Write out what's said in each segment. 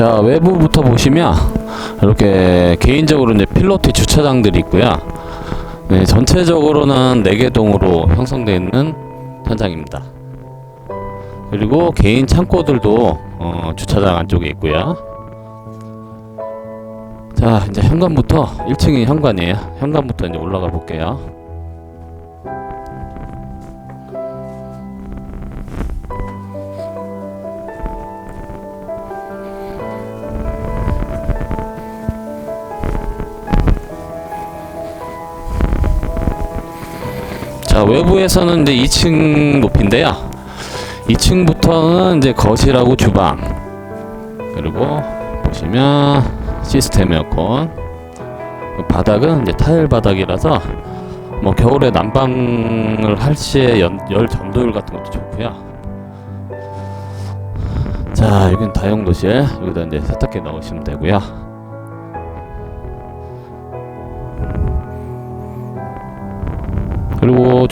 자 외부부터 보시면 이렇게 개인적으로 이제 필로티 주차장들이 있고요. 네, 전체적으로는 4개 동으로 형성되어 있는 현장입니다. 그리고 개인 창고들도 어, 주차장 안쪽에 있고요. 자 이제 현관부터 1층이 현관이에요. 현관부터 이제 올라가 볼게요. 자 외부에서는 이제 2층 높이인데요. 2층부터는 이제 거실하고 주방 그리고 보시면 시스템 에어컨 그 바닥은 이제 타일 바닥이라서 뭐 겨울에 난방을 할 시에 연, 열 전도율 같은 것도 좋고요. 자 여기는 다용도실 여기다 이제 세탁기 넣으시면 되고요.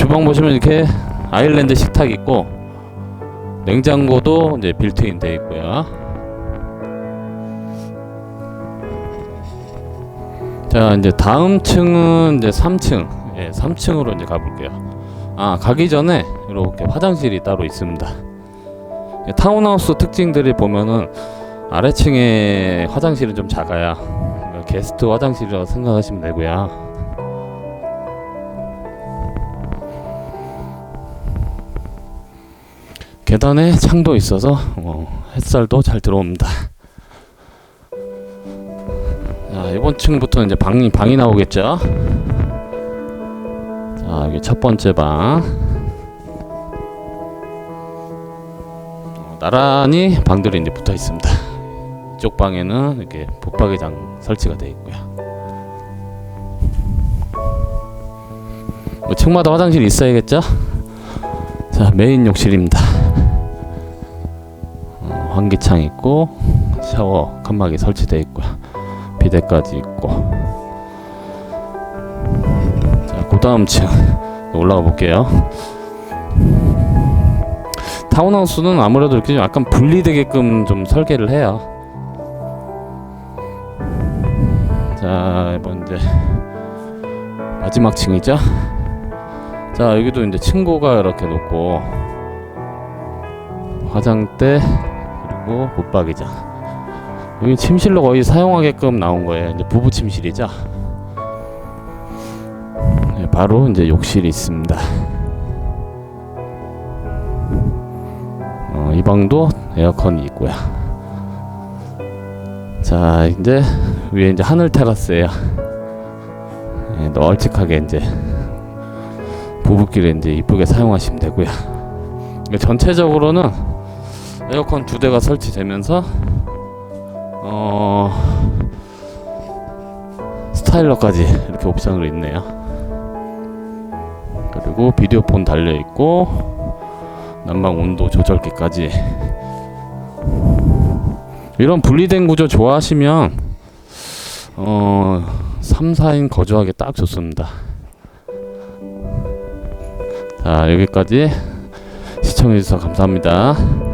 주방 보시면 이렇게 아일랜드 식탁 있고 냉장고도 이제 빌트인 돼 있고요. 자 이제 다음 층은 이제 3층, 예, 3층으로 이제 가볼게요. 아 가기 전에 이렇게 화장실이 따로 있습니다. 예, 타운하우스 특징들이 보면은 아래층에 화장실은 좀 작아야 게스트 화장실이라고 생각하시면 되고요. 계단에 창도 있어서 어, 햇살도 잘 들어옵니다. 자, 이번 층부터 이제 방이 방이 나오겠죠. 자, 여기 첫 번째 방. 어, 나란히 방들이 이제 붙어 있습니다. 이쪽 방에는 이렇게 붙박이장 설치가 되어 있고요. 뭐 층마다 화장실이 있어야겠죠. 자, 메인 욕실입니다. 어, 환기창 있고 샤워 칸막이 설치되어 있고요. 비데까지 있고. 자, 그 다음 층 올라가 볼게요. 타운하우스는 아무래도 이렇게 좀 약간 분리되게끔 좀 설계를 해요. 자, 이번 이제 마지막 층이죠. 자, 여기도 이제 층고가 이렇게 놓고 화장대 그리고 붙박이장. 여기 침실로 거의 사용하게끔 나온 거예요. 이제 부부 침실이죠. 네, 바로 이제 욕실이 있습니다. 어, 이 방도 에어컨이 있고요. 자, 이제 위에 이제 하늘 테라스예요. 네, 널찍하게 이제 부부끼리 이제 이쁘게 사용하시면 되고요. 전체적으로는 에어컨 두 대가 설치되면서 어 스타일러까지 이렇게 옵션으로 있네요. 그리고 비디오폰 달려 있고 난방 온도 조절기까지 이런 분리된 구조 좋아하시면 어 3, 4인 거주하기 딱 좋습니다. 자 여기까지 시청해주셔서 감사합니다.